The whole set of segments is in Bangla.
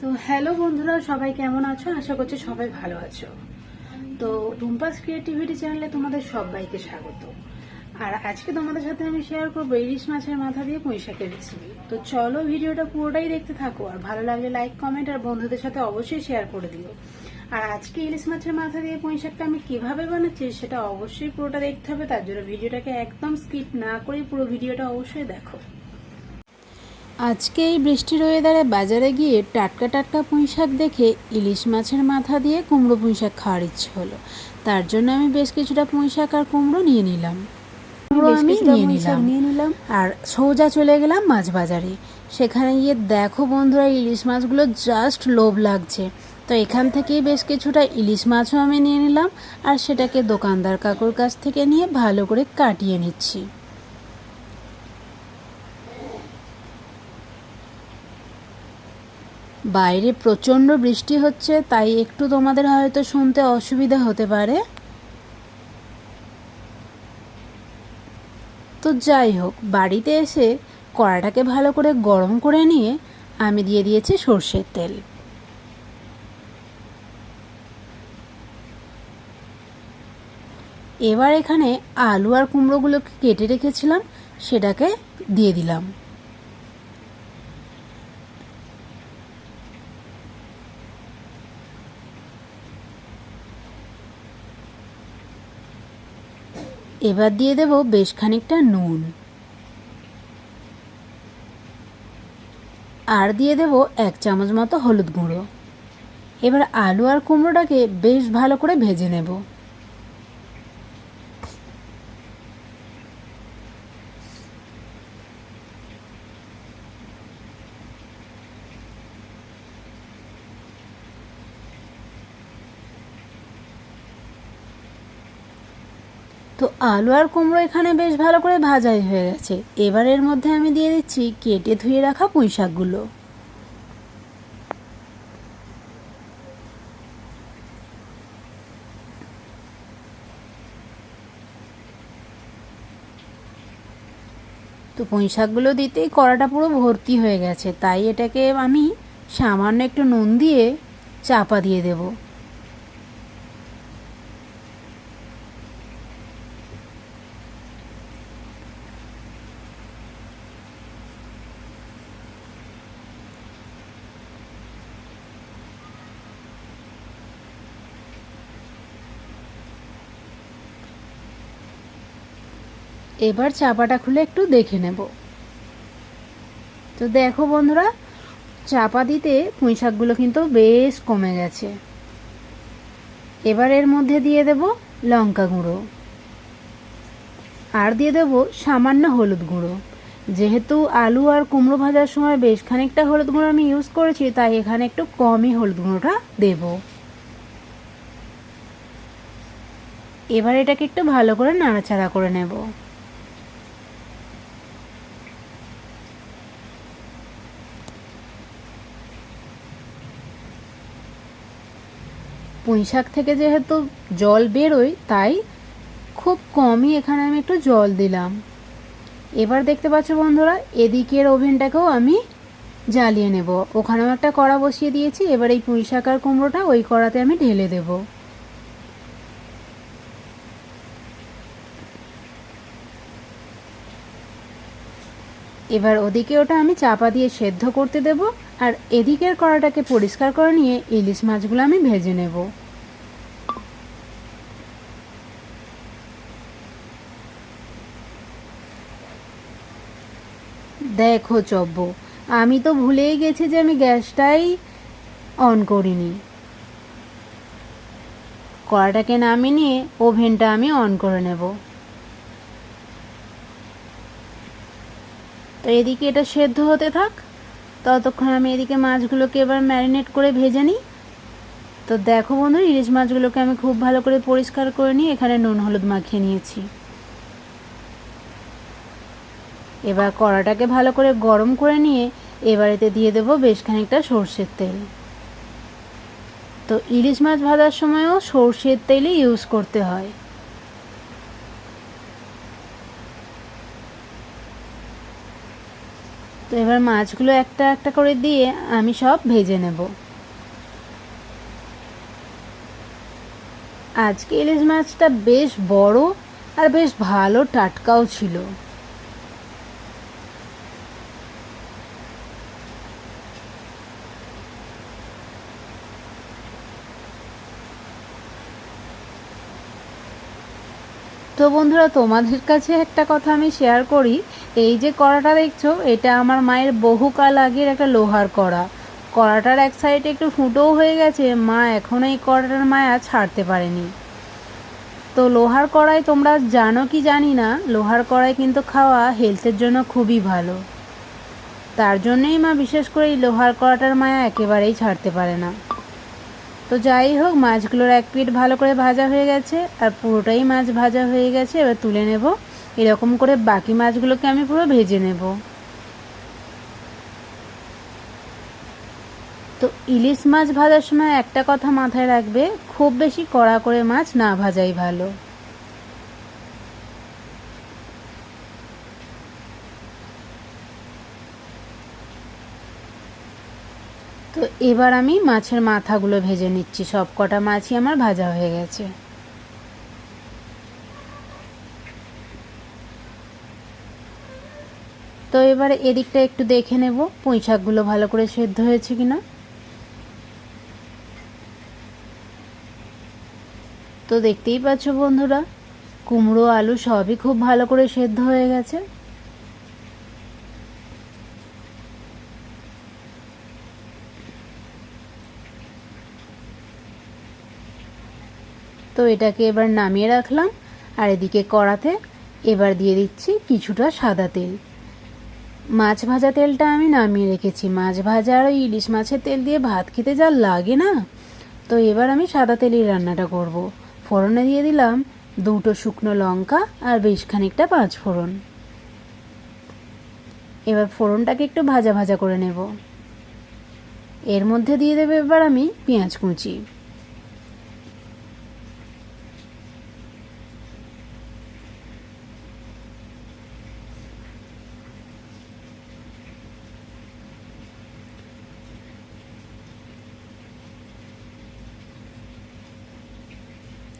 তো হ্যালো বন্ধুরা, সবাই কেমন আছো? আশা করছি সবাই ভালো আছো। তো টুম্পাস ক্রিয়েটিভিটি চ্যানেলে তোমাদের সবাইকে স্বাগত। আর আজকে তোমাদের সাথে আমি শেয়ার করব ইলিশ মাছের মাথা দিয়ে পুঁই শাকের রেসিপি তো চলো ভিডিওটা পুরোটাই দেখতে থাকো, আর ভালো লাগলে লাইক কমেন্ট আর বন্ধুদের সাথে অবশ্যই শেয়ার করে দিও। আর আজকে ইলিশ মাছের মাথা দিয়ে পুঁই শাকটা আমি কীভাবে বানাচ্ছি সেটা অবশ্যই পুরোটা দেখতে হবে, তার জন্য ভিডিওটাকে একদম স্কিপ না করে পুরো ভিডিওটা অবশ্যই দেখো। আজকে এই বৃষ্টির ওয়েদারে বাজারে গিয়ে টাটকা টাটকা পুঁই শাক দেখে ইলিশ মাছের মাথা দিয়ে কুমড়ো পুঁই শাক খাওয়ার ইচ্ছে হলো। তার জন্য আমি বেশ কিছুটা পুঁই শাক আর কুমড়ো নিয়ে নিলাম। কুমড়ো আমি নিয়ে নিলাম। নিয়ে নিলাম। আর সোজা চলে গেলাম মাছ বাজারে। সেখানে গিয়ে দেখো বন্ধুরা ইলিশ মাছগুলো জাস্ট লোভ লাগছে। তো এখান থেকেই বেশ কিছুটা ইলিশ মাছও আমি নিয়ে নিলাম। আর সেটাকে দোকানদার কাকুর কাছ থেকে নিয়ে ভালো করে কাটিয়ে নিচ্ছি। বাইরে প্রচণ্ড বৃষ্টি হচ্ছে, তাই একটু তোমাদের হয়তো শুনতে অসুবিধা হতে পারে। তো যাই হোক, বাড়িতে এসে কড়াটাকে ভালো করে গরম করে নিয়ে আমি দিয়ে দিয়েছি সর্ষের তেল। এবার এখানে আলু আর কুমড়োগুলোকে কেটে রেখেছিলাম, সেটাকে দিয়ে দিলাম। এবার দিয়ে দেব বেশ খানিকটা নুন। আর দিয়ে দেব এক চামচ মতো হলুদ গুঁড়ো। এবার আলু আর কুমড়োটাকে বেশ ভালো করে ভেজে নেব। তো আলু আর কুমড়ো এখানে বেশ ভালো করে ভাজাই হয়ে গেছে। এবার এর মধ্যে আমি দিয়ে দিচ্ছি কেটে ধুয়ে রাখা পুঁই শাকগুলো। তো পুঁই শাকগুলো দিতেই কড়াটা পুরো ভর্তি হয়ে গেছে। তাই এটাকে আমি সামান্য একটু নুন দিয়ে চাপা দিয়ে দেবো। এবার চাপাটা খুলে একটু দেখে নেব। তো দেখো বন্ধুরা, চাপা দিতে পুঁই শাকগুলো কিন্তু বেশ কমে গেছে। এবার এর মধ্যে দিয়ে দেব লঙ্কা গুঁড়ো। আর দিয়ে দেব সামান্য হলুদ গুঁড়ো। যেহেতু আলু আর কুমড়ো ভাজার সময় বেশ খানিকটা হলুদ গুঁড়ো আমি ইউজ করেছি, তাই এখানে একটু কমই হলুদ গুঁড়োটা দেব। এবার এটাকে একটু ভালো করে নাড়াচাড়া করে নেব। পুঁই শাক থেকে যেহেতু জল বেরোয়, তাই খুব কমই এখানে আমি একটু জল দিলাম। এবার দেখতে পাচ্ছ বন্ধুরা, এদিকের ওভেনটাকেও আমি জ্বালিয়ে নেব। ওখানেও একটা কড়া বসিয়ে দিয়েছি, এবার এই পুঁই শাক আর কুমড়োটা ওই কড়াতে আমি ঢেলে দেব। এবার ওদিকে ওটা আমি চাপা দিয়ে সেদ্ধ করতে দেব। আর এদিকের কড়াটাকে পরিষ্কার করে নিয়ে ইলিশ মাছগুলো আমি ভেজে নেব। দেখো চব্য আমি তো ভুলেই গেছি যে আমি গ্যাসটাই অন করিনি। কড়াটাকে নামিয়ে নিয়ে ওভেনটা আমি অন করে নেব। তো এদিকে এটা সেদ্ধ হতে থাক। ততক্ষণ আমি এদিকে মাছগুলোকে এবার ম্যারিনেট করে ভেজে নিই। তো দেখো বন্ধু, ইলিশ মাছগুলোকে আমি খুব ভালো করে পরিষ্কার করে নিয়ে এখানে নুন হলুদ মাখিয়ে নিয়েছি। এবার কড়াটাকে ভালো করে গরম করে নিয়ে এবারেতে দিয়ে দেবো বেশ খানিকটা সর্ষের তেল। তো ইলিশ মাছ ভাজার সময়ও সর্ষের তেলই ইউজ করতে হয়। তো এবার মাছগুলো একটা একটা করে দিয়ে আমি সব ভেজে নেব। আজকে ইলিশ মাছটা বেশ বড় আর বেশ ভালো টাটকাও ছিল। তো বন্ধুরা, তোমাদের কাছে একটা কথা আমি শেয়ার করি। এই যে কড়াটা দেখছ, এটা আমার মায়ের বহুকাল আগের একটা লোহার কড়া। কড়াটার এক সাইডে একটু ফুটোও হয়ে গেছে, মা এখনও এই কড়াটার মায়া ছাড়তে পারেনি। তো লোহার কড়াই তোমরা জানো কি জানি না, লোহার কড়াই কিন্তু খাওয়া হেলথের জন্য খুবই ভালো। তার জন্যই মা বিশেষ করে এই লোহার কড়াটার মায়া একেবারেই ছাড়তে পারে না। তো যাই হোক, মাছগুলোর এক পিঠ ভালো করে ভাজা হয়ে গেছে, আর পুরোটাই মাছ ভাজা হয়ে গেছে, এবার তুলে নেব। এরকম করে বাকি মাছগুলোকে আমি পুরো ভেজে নেব। তো ইলিশ মাছ ভাজার সময় একটা কথা মাথায় রাখবে, খুব বেশি কড়া করে মাছ না ভাজাই ভালো। তো এবার আমি মাছের মাথাগুলো ভেজে নিচ্ছি সব কটা মাছই আমার ভাজা হয়ে গেছে। তো এবার এদিকটা একটু দেখে নেব পুঁই শাকগুলো ভালো করে সেদ্ধ হয়েছে কিনা। তো দেখতেই পাচ্ছ বন্ধুরা, কুমড়ো, আলু সবই খুব ভালো করে সেদ্ধ হয়ে গেছে। তো এটাকে এবার নামিয়ে রাখলাম, আর এদিকে কড়াতে এবার দিয়ে দিচ্ছি কিছুটা সাদা তেল। মাছ ভাজা তেলটা আমি নামিয়ে রেখেছি। মাছ ভাজা আর ওই ইলিশ মাছের তেল দিয়ে ভাত খেতে যা লাগে না। তো এবার আমি সাদা তেলেই রান্নাটা করব। ফোড়নে দিয়ে দিলাম দুটো শুকনো লঙ্কা আর বেশ খানিকটা পাঁচ ফোড়ন। এবার ফোড়নটাকে একটু ভাজা ভাজা করে নেব। এর মধ্যে দিয়ে দেবে এবার আমি পেঁয়াজ কুচি।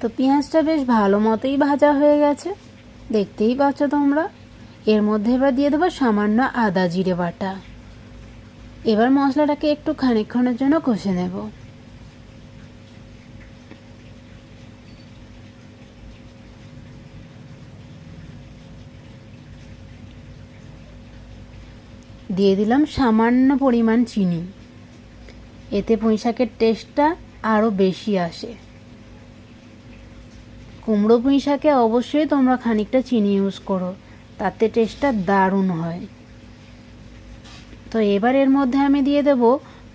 তো পেঁয়াজটা বেশ ভালো মতোই ভাজা হয়ে গেছে। দেখতেই পাচ্ছ তোমরা। এর মধ্যে এবার দিয়ে দেবো সামান্য আদা জিরে বাটা। এবার মশলাটাকে একটু খানিকক্ষণের জন্য কষে নেব। দিয়ে দিলাম সামান্য পরিমাণ চিনি। এতে পুঁইশাকের টেস্টটা আরও বেশি আসে। কুমড়ো পুঁই শাকে অবশ্যই তোমরা খানিকটা চিনি ইউজ করো, তাতে টেস্টটা দারুণ হয়। তো এবার এর মধ্যে আমি দিয়ে দেব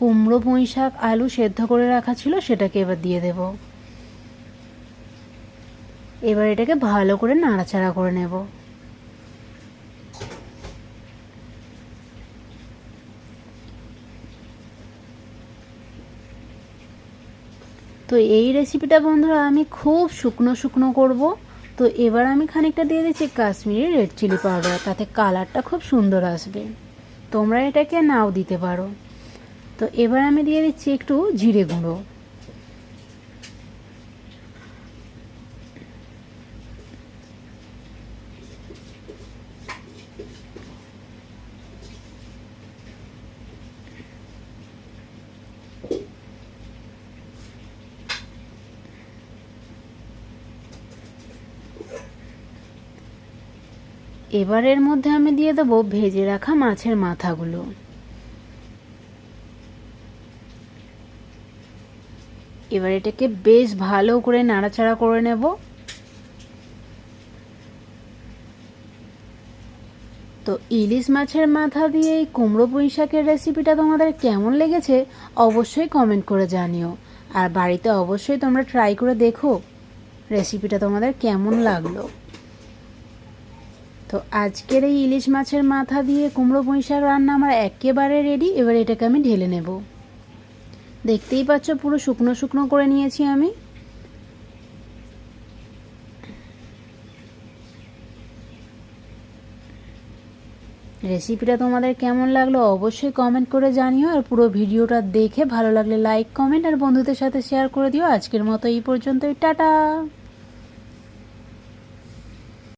কুমড়ো পুঁই শাক আলু সেদ্ধ করে রাখা ছিল, সেটাকে এবার দিয়ে দেব। এবার এটাকে ভালো করে নাড়াচাড়া করে নেব। তো এই রেসিপিটা বন্ধুরা আমি খুব শুকনো শুকনো করব। তো এবার আমি খানিকটা দিয়ে দিচ্ছি কাশ্মীরি রেড চিলি পাউডার, তাতে কালারটা খুব সুন্দর আসবে। তোমরা এটাকে নাও দিতে পারো। তো এবার আমি দিয়ে দিচ্ছি একটু জিরে গুঁড়ো। এবার এর মধ্যে আমি দিয়ে দেবো ভেজে রাখা মাছের মাথাগুলো। এবার এটাকে বেশ ভালো করে নাড়াচাড়া করে নেব। তো ইলিশ মাছের মাথা দিয়ে এই কুমড়ো পুঁই রেসিপিটা তোমাদের কেমন লেগেছে অবশ্যই কমেন্ট করে জানিও। আর বাড়িতে অবশ্যই তোমরা ট্রাই করে দেখো রেসিপিটা তোমাদের কেমন লাগল। তো আজকের এই ইলিশ মাছের মাথা দিয়ে কুমড়ো পুঁই শাক রান্না আমার একেবারে রেডি এবার এটাকে আমি ঢেলে নেব। দেখতেই পাচ্ছ পুরো শুকনো শুকনো করে নিয়েছি আমি। রেসিপিটা তোমাদের কেমন লাগল অবশ্যই কমেন্ট করে জানিও, আর পুরো ভিডিওটা দেখে ভালো লাগলে লাইক কমেন্ট আর বন্ধুদের সাথে শেয়ার করে দিও। আজকের মতো এই পর্যন্তই, টাটা!